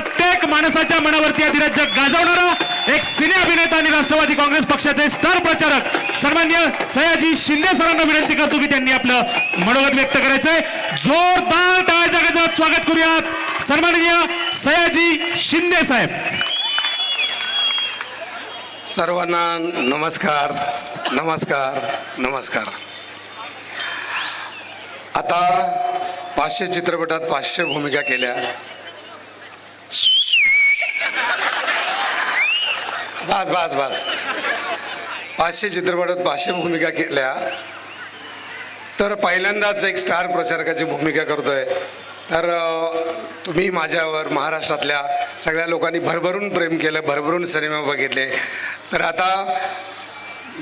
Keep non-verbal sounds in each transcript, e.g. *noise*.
प्रत्येक माणसाच्या मनावरती अधिराज्य गाजवणारा एक सिने अभिनेता आणि राष्ट्रवादी काँग्रेस पक्षाचे स्टार प्रचारक सन्मान्य सयाजी शिंदे सरांना विनंती करतो की त्यांनी आपलं मनोगत व्यक्त करायचंय. जोरदार टाळ्याच्या गजरात स्वागत करूयात सन्माननीय सयाजी शिंदे साहेब. सर्वांना नमस्कार नमस्कार नमस्कार. आता पाचशे चित्रपटात पाचशे भूमिका केल्या. बस बस बस. पाचशे चित्रपटात पाचशे भूमिका केल्या. तर पहिल्यांदाच एक स्टार प्रचारकाची भूमिका करतोय. तर तुम्ही माझ्यावर महाराष्ट्रातल्या सगळ्या लोकांनी भरभरून प्रेम केलं भरभरून सिनेमा बघितले. तर आता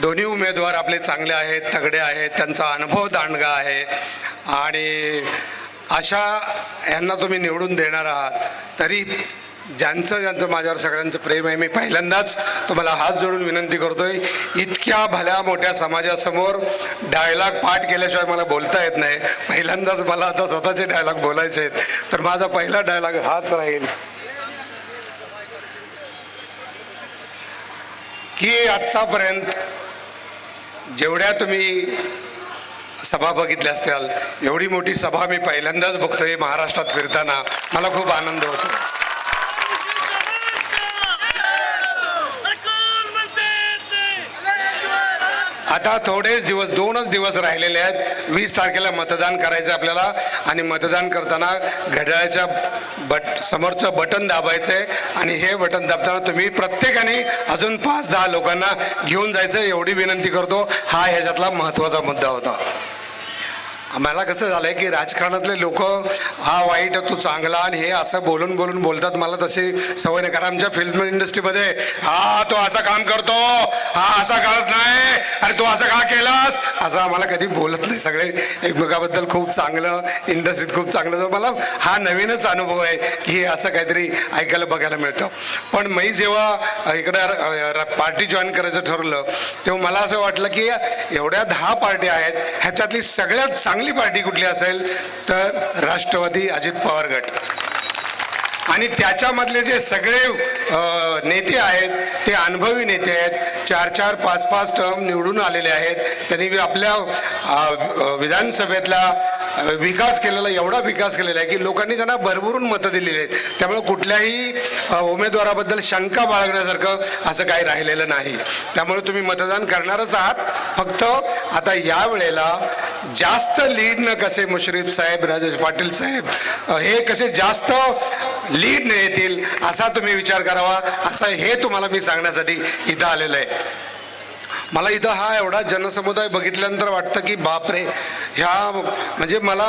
दोन्ही उमेदवार आपले चांगले आहेत तगडे आहेत त्यांचा अनुभव दांडगा आहे. आणि अशा यांना तुम्ही निवडून देणार आहात तरी ज्यांचं ज्यांचं माझ्यावर सगळ्यांचं प्रेम आहे मी पहिल्यांदाच तुम्हाला हात जोडून विनंती करतोय. इतक्या भल्या मोठ्या समाजासमोर डायलॉग पाठ केल्याशिवाय मला बोलता येत नाही. पहिल्यांदाच मला आता स्वतःचे डायलॉग बोलायचे आहेत. तर माझा पहिला डायलॉग हाच राहील. की आत्तापर्यंत जेवढ्या तुम्ही सभा बघितल्या असतील एवढी मोठी सभा मी पहिल्यांदाच बघतोय महाराष्ट्रात फिरताना. मला खूप आनंद होतो. आता थोडेच दिवस दोनच दिवस राहिलेले आहेत. वीस तारखेला मतदान करायचं आपल्याला. आणि मतदान करताना घड्याळाच्या बट समोरचं बटन दाबायचं आहे आणि हे बटन दाबताना तुम्ही प्रत्येकाने अजून पाच दहा लोकांना घेऊन जायचं. एवढी विनंती करतो. हा ह्याच्यातला महत्त्वाचा मुद्दा होता. मला कसं झालंय की राजकारणातले लोक हा वाईट तू चांगला आणि हे असं बोलून बोलून बोलतात. मला तशी सवय नाही. कारण आमच्या फिल्म इंडस्ट्रीमध्ये हा तो असं काम करतो हा असा करत नाही अरे तू असं का केलास? असं आम्हाला कधी बोलत नाही. सगळे एकमेकाबद्दल खूप चांगलं इंडस्ट्रीत खूप चांगलं. तर मला हा नवीनच अनुभव आहे की हे असं काहीतरी ऐकायला बघायला मिळतं. पण मी जेव्हा इकडं पार्टी जॉईन करायचं ठरवलं तेव्हा मला असं वाटलं की एवढ्या दहा पार्टी आहेत ह्याच्यातली सगळ्यात चांगली पार्टी कुठली असेल तर राष्ट्रवादी अजित पवार गट. आणि त्याच्यामधले जे सगळे नेते आहेत ते अनुभवी नेते आहेत. चार चार पाच पाच टर्म निवडून आलेले आहेत. त्यांनी आपल्या विधानसभेतला विकास केलेला एवढा विकास केलेला आहे की लोकांनी त्यांना भरभरून मतं दिलेली आहेत. त्यामुळे कुठल्याही उमेदवाराबद्दल शंका बाळगण्यासारखं असं काही राहिलेलं नाही. त्यामुळे तुम्ही मतदान करणारच आहात. फक्त आता या वेळेला जास्त लीड न कसे मुश्रीफ साहेब राजेश पाटील साहेब हे कसे जास्त लीड न येतील असा तुम्ही विचार करावा. असं हे तुम्हाला मी सांगण्यासाठी इथं आलेलं आहे. मला इथं हा एवढा जनसमुदाय बघितल्यानंतर वाटतं की बापरे ह्या म्हणजे मला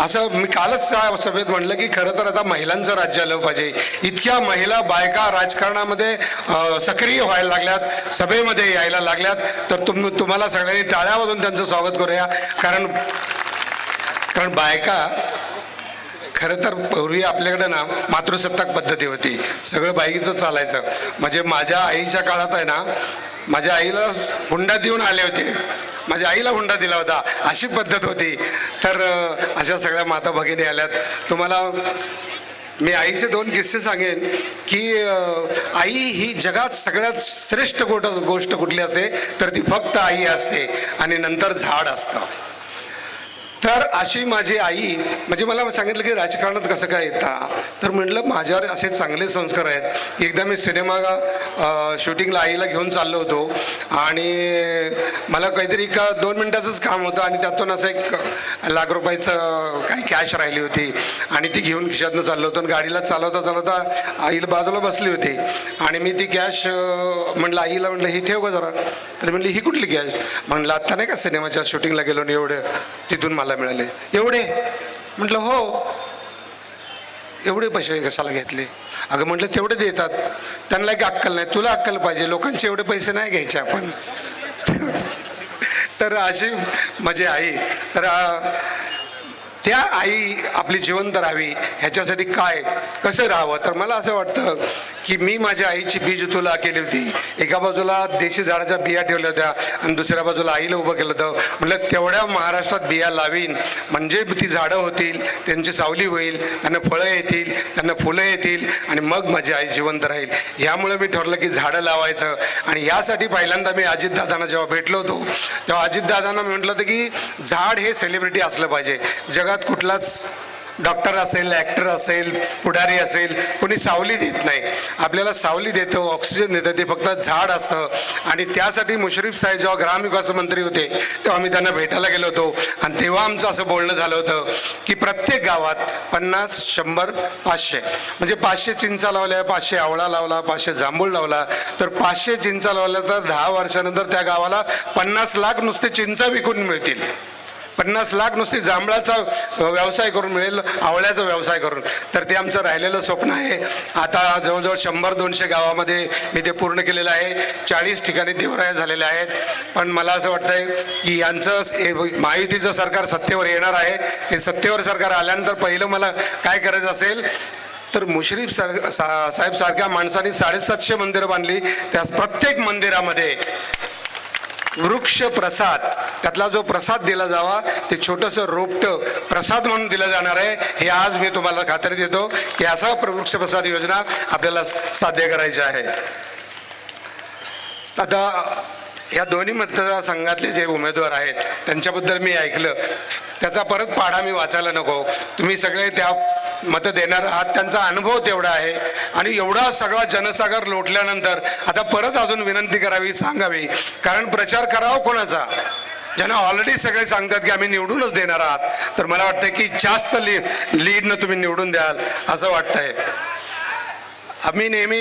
असं मी कालच सभेत म्हणलं की खरं तर आता महिलांचं राज्य आलं पाहिजे. इतक्या महिला बायका राजकारणामध्ये सक्रिय व्हायला लागल्यात सभेमध्ये यायला लागल्यात. तर तुम तुम्हाला सगळ्यांनी टाळ्या वाजून त्यांचं स्वागत करूया. कारण कारण बायका खरं तर पूर्वी आपल्याकडे ना मातृसत्ताक पद्धती होती. सगळं बाईचं चालायचं. म्हणजे माझ्या आईच्या काळात आहे ना माझ्या आईला हुंडा देऊन आले होते. माझ्या आईला हुंडा दिला होता. अशी पद्धत होती. तर अशा सगळ्या माता भगिनी आल्यात. तुम्हाला मी आईचे दोन किस्से सांगेन की आई ही जगात सगळ्यात श्रेष्ठ गोट गोष्ट कुठली असते? तर ती फक्त आई असते आणि नंतर झाड असतं. तर अशी माझी आई म्हणजे मला सांगितलं की राजकारणात कसं काय येता? तर म्हटलं माझ्यावर असे चांगले संस्कार आहेत. एकदा मी सिनेमा शूटिंगला आईला घेऊन चाललो होतो आणि मला काहीतरी का दोन मिनटाचंच काम होतं आणि त्यातून असं एक लाख रुपयाचं काही कॅश राहिली होती आणि ती घेऊन खिशातनं चाललो होतो आणि गाडीला चालवता चालवता आईला बाजूला बसली होती. आणि मी ती कॅश म्हटलं आईला म्हटलं ही ठेव का जरा. तर म्हणली ही कुठली कॅश म्हणलं आत्ता नाही का सिनेमाच्या शूटिंगला गेलो आणि तिथून मला मिळाले. एवढे? म्हटलं हो. एवढे पैसे कशाला घेतले? अगं म्हटलं तेवढे देतात. त्यांना की अक्कल नाही. तुला अक्कल पाहिजे. लोकांचे एवढे पैसे नाही घ्यायचे आपण. *laughs* तर अशी माझी आई तर त्या आई आपली जिवंत राहावी. ह्याच्यासाठी काय? कसं राहावं? तर मला असं वाटतं की मी माझ्या आईची बीज तुला केली होती. एका बाजूला देशी झाडाच्या बिया ठेवल्या होत्या आणि दुसऱ्या बाजूला आईला उभं केलं होतं. म्हटलं तेवढ्या महाराष्ट्रात बिया लावीन. म्हणजे ती झाडं होतील त्यांची सावली होईल त्यांना फळं येतील त्यांना फुलं येतील आणि मग माझी आई जिवंत राहील. यामुळे मी ठरलं की झाडं लावायचं. आणि यासाठी पहिल्यांदा मी अजितदादांना जेव्हा भेटलो होतो तेव्हा अजितदादांना मी म्हटलं होतं की झाड हे सेलिब्रिटी असलं पाहिजे. जगात कुठलाच डॉक्टर असेल ॲक्टर असेल पुढारी असेल कोणी सावली देत नाही. आपल्याला सावली देतं ऑक्सिजन देतं ते फक्त झाड असतं. आणि त्यासाठी मुश्रीफ साहेब जेव्हा ग्रामविकास मंत्री होते तेव्हा आम्ही त्यांना भेटायला गेलो होतो. आणि तेव्हा आमचं असं बोलणं झालं होतं की प्रत्येक गावात पन्नास शंभर पाचशे. म्हणजे पाचशे चिंचा लावल्या पाचशे आवळा लावला पाचशे जांभूळ लावला. तर पाचशे चिंचा लावल्या तर दहा वर्षानंतर त्या गावाला पन्नास लाख नुसते चिंचा विकून मिळतील. पन्नास लाख नुसती जांभळाचा व्यवसाय करून मिळेल आवळ्याचा व्यवसाय करून. तर ते आमचं राहिलेलं स्वप्न आहे. आता जवळजवळ शंभर दोनशे गावामध्ये मी ते पूर्ण केलेलं आहे. चाळीस ठिकाणी देवराया झालेल्या आहेत. पण मला असं वाटतंय की यांचं महायुतीचं सरकार सत्तेवर येणार आहे. ते सत्तेवर सरकार आल्यानंतर पहिलं मला काय करायचं असेल तर मुश्रीफ सर सा- साहेब सारख्या माणसांनी साडेसातशे मंदिरं बांधली. त्या प्रत्येक मंदिरामध्ये वृक्ष प्रसाद त्यातला जो प्रसाद दिला जावा ते छोटंसं रोपटं प्रसाद म्हणून दिलं जाणार आहे. हे आज मी तुम्हाला खात्री देतो की असा प्रवृक्ष प्रसाद योजना आपल्याला साध्य करायची आहे. आता या दोन्ही मतदारसंघातले जे उमेदवार आहेत त्यांच्याबद्दल मी ऐकलं. त्याचा परत पाढा मी वाचायला नको. तुम्ही सगळे त्या मतं देणार आहात त्यांचा अनुभव तेवढा आहे. आणि एवढा सगळा जनसागर लोटल्यानंतर आता परत अजून विनंती करावी सांगावी. कारण प्रचार करावा कोणाचा? ज्यांना ऑलरेडी सगळे सांगतात की आम्ही निवडूनच देणार आहात तर मला वाटतं की जास्त ली लीडनं तुम्ही निवडून द्याल असं वाटतंय. आम्ही नेहमी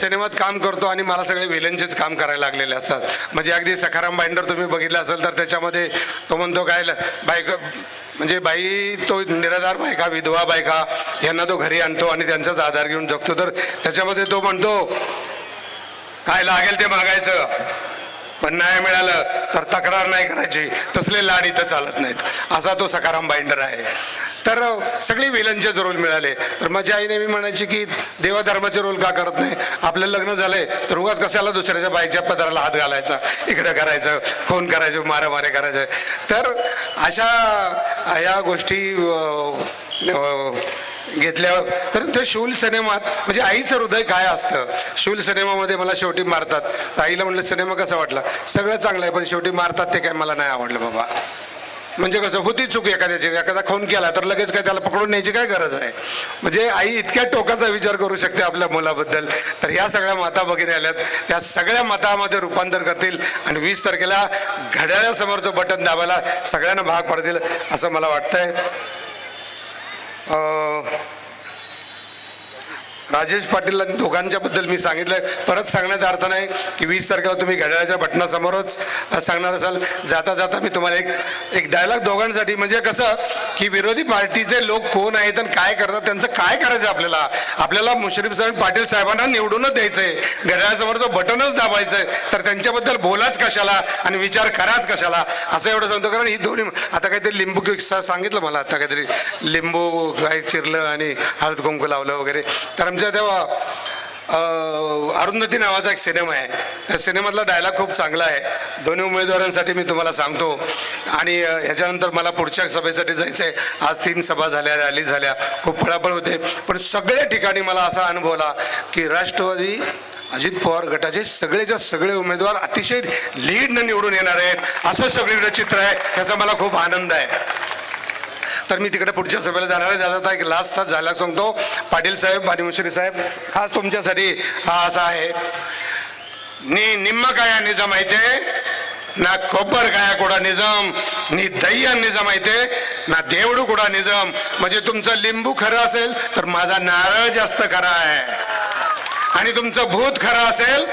सिनेमात काम करतो आणि मला सगळे विलनचेच काम करायला लागलेले असतात. म्हणजे अगदी सखाराम बाइंडर तुम्ही बघितलं असेल तर त्याच्यामध्ये तो म्हणतो काय ल- बायक म्हणजे बाई तो निराधार बायका विधवा बायका यांना तो घरी आणतो आणि त्यांचाच आधार घेऊन जगतो. तर त्याच्यामध्ये तो म्हणतो काय लागेल ते मागायचं. पण नाही मिळालं तर तक्रार नाही करायची. तसले लाड इथं चालत नाहीत. असा तो सकाराम बाइंडर आहे. तर सगळी विलनचे रोल मिळाले. तर माझी आई नेहमी म्हणायची की देवाधर्माचे रोल का करत नाही? आपलं लग्न झालंय तर उगाच कशाला दुसऱ्याच्या बाईच्या पदराला हात घालायचा? इकडं करायचं खून करायचं मारामारे करायचं. तर अशा या गोष्टी घेतल्यावर. तर ते शूल सिनेमात म्हणजे आईचं हृदय काय असतं? शूल सिनेमामध्ये मला शेवटी मारतात. तर आईला म्हटलं सिनेमा कसा वाटला? सगळं चांगलं आहे पण शेवटी मारतात ते काय मला नाही आवडलं बाबा. म्हणजे कसं होती चूक एखाद्याची एखादा खून केला तर लगेच काय त्याला पकडून न्यायची काय गरज आहे? म्हणजे आई इतक्या टोकाचा विचार करू शकते आपल्या मुलाबद्दल. तर या सगळ्या माता वगैरे आल्यात. त्या सगळ्या मतामध्ये रूपांतर करतील आणि वीस तारखेला घड्याळासमोरचं बटन दाबायला सगळ्यांना भाग पडतील असं मला वाटतंय. Uh, राजेश पाटील दोघांच्याबद्दल दोघांच्या बद्दल मी सांगितलंय. परत सांगण्याचा अर्थ नाही की वीस तारखेला तुम्ही घड्याळाच्या बटनासमोरच सांगणार असाल. जाता जाता मी तुम्हाला एक एक डायलॉग दोघांसाठी. म्हणजे कसं की विरोधी पार्टीचे लोक कोण आहेत आणि काय करतात त्यांचं काय करायचं आपल्याला? आपल्याला मुश्रीफ साहेब पाटील साहेबांना निवडूनच द्यायचंय. घड्याळासमोरचं बटनच दाबायचंय तर त्यांच्याबद्दल बोलाच कशाला आणि विचार कराच कशाला? असं एवढं सांगतो. कारण ही दोन्ही आता काहीतरी लिंबू सांगितलं मला आता काहीतरी. लिंबू काय चिरलं आणि हळद कुंकू लावलं वगैरे. तर आमच्या तेव्हा अरुंधती नावाचा एक सिनेमा आहे. त्या सिनेमातला डायलॉग खूप चांगला आहे. दोन्ही उमेदवारांसाठी मी तुम्हाला सांगतो. आणि ह्याच्यानंतर मला पुढच्या सभेसाठी जायचं आहे आज तीन सभा झाल्या रॅली झाल्या खूप पळापळ होते. पण सगळ्या ठिकाणी मला असा अनुभवला की राष्ट्रवादी अजित पवार गटाचे सगळेच्या सगळे उमेदवार अतिशय लीडनं निवडून येणार आहेत. असं सगळीकडे चित्र आहे. त्याचा मला खूप आनंद आहे. तर मी तिकडे पुढच्या सभेला जाणार आहे. दादा एक लास्ट झाला सांगतो. पाटील साहेब भानिमश्री साहेब हाच तुमच्यासाठी हा असा आहे. नी निम्मकाया निजाम आहे ना काया कुडा निजाम नी दय्या निजाम आहे ना देवडू कुडा निजम. म्हणजे तुमचं लिंबू खरं असेल तर माझा नारळ जास्त खरा आहे. आणि तुमचं भूत खरं असेल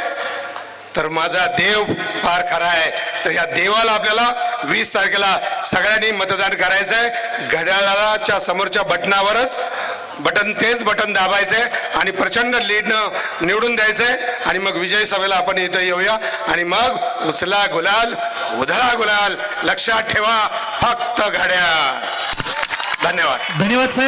तर माझा देव फार खरा आहे. तर या देवाला आपल्याला वीस तारखेला सगळ्यांनी मतदान करायचंय. घड्याळाच्या समोरच्या बटनावरच बटन तेच बटन दाबायचंय आणि प्रचंड लीडनं निवडून द्यायचंय. आणि मग विजय सभेला आपण इथं येऊया. आणि मग उचला गुलाल उधळा गुलाल. लक्षात ठेवा फक्त घड्याळ. धन्यवाद. धन्यवाद साहेब.